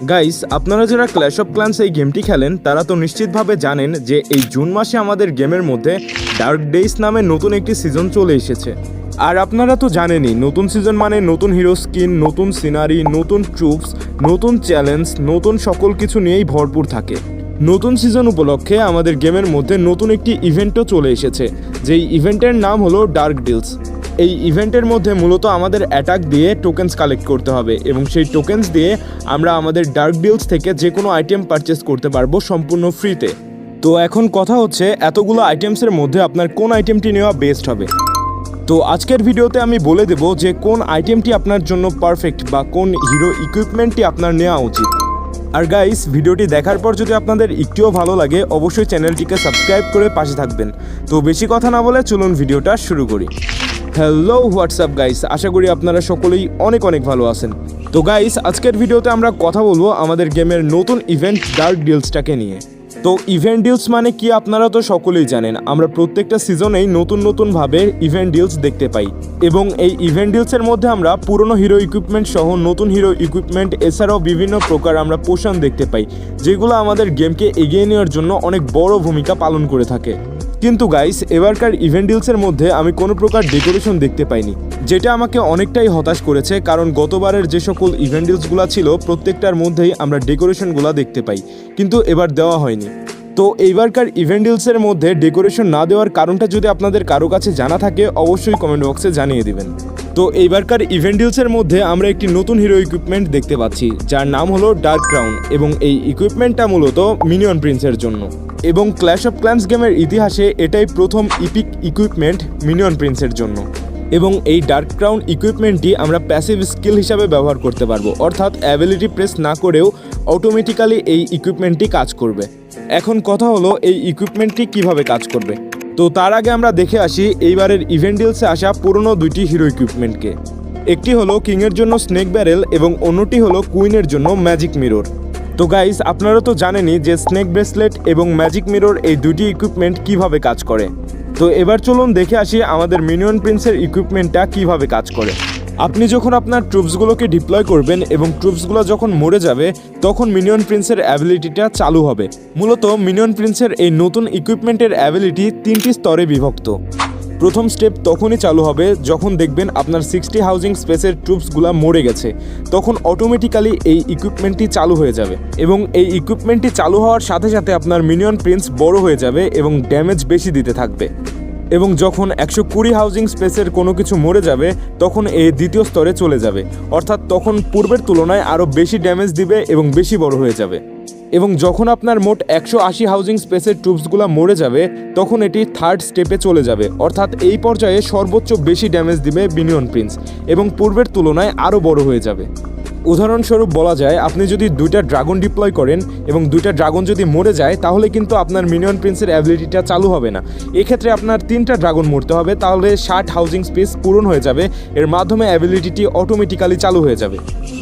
Guys আপনারা যারা clash of clans এই গেমটি খেলেন, তারা তো নিশ্চিতভাবে জানেন যে এই জুন মাসে আমাদের গেমের মধ্যে ডার্ক ডেইস নামে নতুন একটি সিজন চলে এসেছে। আর আপনারা তো জানেনই, নতুন সিজন মানে নতুন হিরো স্কিন নতুন সিনারি নতুন ট্রুপস নতুন চ্যালেঞ্জ নতুন সকল কিছু নিয়েই ভরপুর থাকে। নতুন সিজন উপলক্ষে আমাদের গেমের মধ্যে নতুন একটি ইভেন্টও চলে এসেছে, যেই ইভেন্টের নাম হলো ডার্ক ডিলস এই ইভেন্টের মধ্যে মূলত আমাদের অ্যাটাক দিয়ে টোকেন্স কালেক্ট করতে হবে এবং সেই টোকেন্স দিয়ে আমরা আমাদের ডার্ক ডিলস থেকে যে কোনো আইটেম পারচেস করতে পারব সম্পূর্ণ ফ্রিতে তো এখন কথা হচ্ছে এতগুলো আইটেমসের মধ্যে আপনার কোন আইটেমটি নেওয়া বেস্ট হবে। তো আজকের ভিডিওতে আমি বলে দেব যে কোন আইটেমটি আপনার জন্য পারফেক্ট বা কোন হিরো ইকুইপমেন্টটি আপনার নেওয়া উচিত। আর গাইস ভিডিওটি দেখার পর যদি আপনাদের একটুও ভালো লাগে, অবশ্যই চ্যানেলটিকে সাবস্ক্রাইব করে পাশে থাকবেন। তো বেশি কথা না বলে চলুন ভিডিওটা শুরু করি। হ্যালো হোয়াটসঅ্যাপ গাইস আশা করি আপনারা সকলেই অনেক অনেক ভালো আছেন। তো গাইস আজকের ভিডিওতে আমরা কথা বলব আমাদের গেমের নতুন ইভেন্ট ডার্ক ডিলসটাকে নিয়ে। তো ইভেন্ট ডিলস মানে কি আপনারা তো সকলেই জানেন, আমরা প্রত্যেকটা সিজনেই নতুন নতুনভাবে ইভেন্ট ডিলস দেখতে পাই। এবং এই ইভেন্ট ডিলসের মধ্যে আমরা পুরনো হিরো ইকুইপমেন্ট সহ নতুন হিরো ইকুইপমেন্ট এছাড়াও বিভিন্ন প্রকার আমরা পোষণ দেখতে পাই, যেগুলো আমাদের গেমকে এগিয়ে নেওয়ার জন্য অনেক বড় ভূমিকা পালন করে থাকে। কিন্তু গাইস এবারকার ইভেন্ট ডিলসের মধ্যে আমি কোনো প্রকার ডেকোরেশন দেখতে পাইনি, যেটা আমাকে অনেকটাই হতাশ করেছে কারণ গতবারের যে সকল ইভেন্ট ডিলসগুলো ছিল, প্রত্যেকটার মধ্যেই আমরা ডেকোরেশনগুলো দেখতে পাই, কিন্তু এবার দেওয়া হয়নি। তো এইবারকার ইভেন্ট ডিলসের মধ্যে ডেকোরেশন না দেওয়ার কারণটা যদি আপনাদের কারও কাছে জানা থাকে, অবশ্যই কমেন্ট বক্সে জানিয়ে দিবেন। তো এইবারকার ইভেন্ট ডিলসের মধ্যে আমরা একটি নতুন হিরো ইকুইপমেন্ট দেখতে পাচ্ছি, যার নাম হলো ডার্ক ক্রাউন এবং এই ইকুইপমেন্টটা মূলত মিনিয়ন প্রিন্সের জন্য। এবং ক্ল্যাশ অফ ক্ল্যান্স গেমের ইতিহাসে এটাই প্রথম ইপিক ইকুইপমেন্ট মিনিয়ন প্রিন্সের জন্য। এবং এই ডার্ক ক্রাউন ইকুইপমেন্টটি আমরা প্যাসিভ স্কিল হিসাবে ব্যবহার করতে পারব, অর্থাৎ অ্যাবিলিটি প্রেস না করেও অটোমেটিক্যালি এই ইকুইপমেন্টটি কাজ করবে। এখন কথা হলো এই ইকুইপমেন্টটি কীভাবে কাজ করবে। তো তার আগে আমরা দেখে আসি এইবারের ইভেন্ট ডিলসে আসা পুরনো দুইটি হিরো ইকুইপমেন্টকে একটি হলো কিংয়ের জন্য স্নেক ব্যারেল এবং অন্যটি হলো কুইনের জন্য ম্যাজিক মিরর তো গাইস আপনারা তো জানেনই যে স্নেক ব্রেসলেট এবং ম্যাজিক মিরর এই দুটি ইকুইপমেন্ট কীভাবে কাজ করে। তো এবার চলুন দেখে আসি আমাদের মিনিয়ন প্রিন্সের ইকুইপমেন্টটা কীভাবে কাজ করে। আপনি যখন আপনার ট্রুপসগুলোকে ডিপ্লয় করবেন এবং ট্রুপসগুলো যখন মরে যাবে, তখন মিনিয়ন প্রিন্সের অ্যাবিলিটিটা চালু হবে। মূলত মিনিয়ন প্রিন্সের এই নতুন ইকুইপমেন্টের অ্যাবিলিটি তিনটি স্তরে বিভক্ত। প্রথম স্টেপ তখনই চালু হবে যখন দেখবেন আপনার সিক্সটি হাউজিং স্পেসের ট্রুপসগুলো মরে গেছে। তখন অটোমেটিক্যালি এই ইকুইপমেন্টটি চালু হয়ে যাবে এবং এই ইকুইপমেন্টটি চালু হওয়ার সাথে সাথে আপনার মিনিয়ন প্রিন্স বড় হয়ে যাবে এবং ড্যামেজ বেশি দিতে থাকবে। এবং যখন একশো কুড়ি হাউজিং স্পেসের কোনো কিছু মরে যাবে, তখন এই দ্বিতীয় স্তরে চলে যাবে। অর্থাৎ তখন পূর্বের তুলনায় আরও বেশি ড্যামেজ দিবে এবং বেশি বড় হয়ে যাবে। এবং যখন আপনার মোট একশো আশি হাউজিং স্পেসের ট্রুপসগুলো মরে যাবে, তখন এটি থার্ড স্টেপে চলে যাবে। অর্থাৎ এই পর্যায়ে সর্বোচ্চ বেশি ড্যামেজ দিবে বিনিয়ন প্রিন্স এবং পূর্বের তুলনায় আরও বড় হয়ে যাবে। উদাহরণস্বরূপ বলা যায়, আপনি যদি দুইটা ড্রাগন ডিপ্লয় করেন এবং দুইটা ড্রাগন যদি মরে যায়, তাহলে কিন্তু আপনার মিনিয়ন প্রিন্সের অ্যাবিলিটিটা চালু হবে না। এক্ষেত্রে আপনার তিনটা ড্রাগন মরতে হবে, তাহলে ষাট হাউজিং স্পেস পূরণ হয়ে যাবে, এর মাধ্যমে অ্যাবিলিটিটি অটোমেটিক্যালি চালু হয়ে যাবে।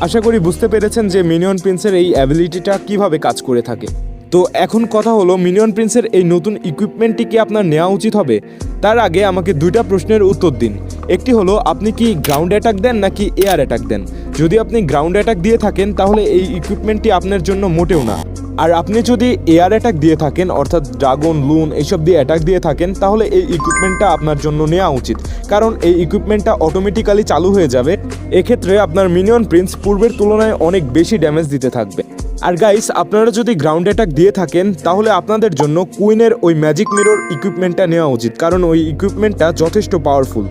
আশা করি বুঝতে পেরেছেন যে মিনিয়ন প্রিন্সের এই অ্যাবিলিটিটা কীভাবে কাজ করে থাকে। তো এখন কথা হলো মিনিয়ন প্রিন্সের এই নতুন ইকুইপমেন্টটি কি আপনার নেওয়া উচিত হবে? তার আগে আমাকে দুইটা প্রশ্নের উত্তর দিন। একটি হলো, আপনি কি গ্রাউন্ড অ্যাটাক দেন নাকি এয়ার অ্যাটাক দেন? যদি আপনি গ্রাউন্ড অ্যাটাক দিয়ে থাকেন, তাহলে এই ইকুইপমেন্টটি আপনার জন্য মোটেও না। আর আপনি যদি এয়ার অ্যাটাক দিয়ে থাকেন, অর্থাৎ ড্রাগন লুন এইসব দিয়ে অ্যাটাক দিয়ে থাকেন, তাহলে এই ইকুইপমেন্টটা আপনার জন্য নেওয়া উচিত। কারণ এই ইকুইপমেন্টটা অটোমেটিক্যালি চালু হয়ে যাবে। এক্ষেত্রে আপনার মিনিয়ন প্রিন্স পূর্বের তুলনায় অনেক বেশি ড্যামেজ দিতে থাকবে। আর গাইস আপনারা যদি গ্রাউন্ড অ্যাটাক দিয়ে থাকেন, তাহলে আপনাদের জন্য কুইনের ওই ম্যাজিক মিরর ইকুইপমেন্টটা নেওয়া উচিত। কারণ ওই ইকুইপমেন্টটা যথেষ্ট পাওয়ারফুল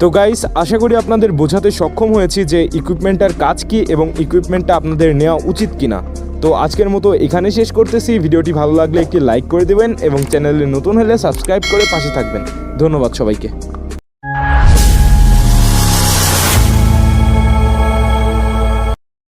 তো গাইস আশা করি আপনাদের বোঝাতে সক্ষম হয়েছি যে ইকুইপমেন্টটার কাজ কি এবং ইকুইপমেন্টটা আপনাদের নেওয়া উচিত কিনা। তো আজকের মতো এখানে শেষ করতেছি। ভিডিওটি ভালো লাগলে একটি লাইক করে দেবেন এবং চ্যানেলে নতুন হলে সাবস্ক্রাইব করে পাশে থাকবেন। ধন্যবাদ সবাইকে।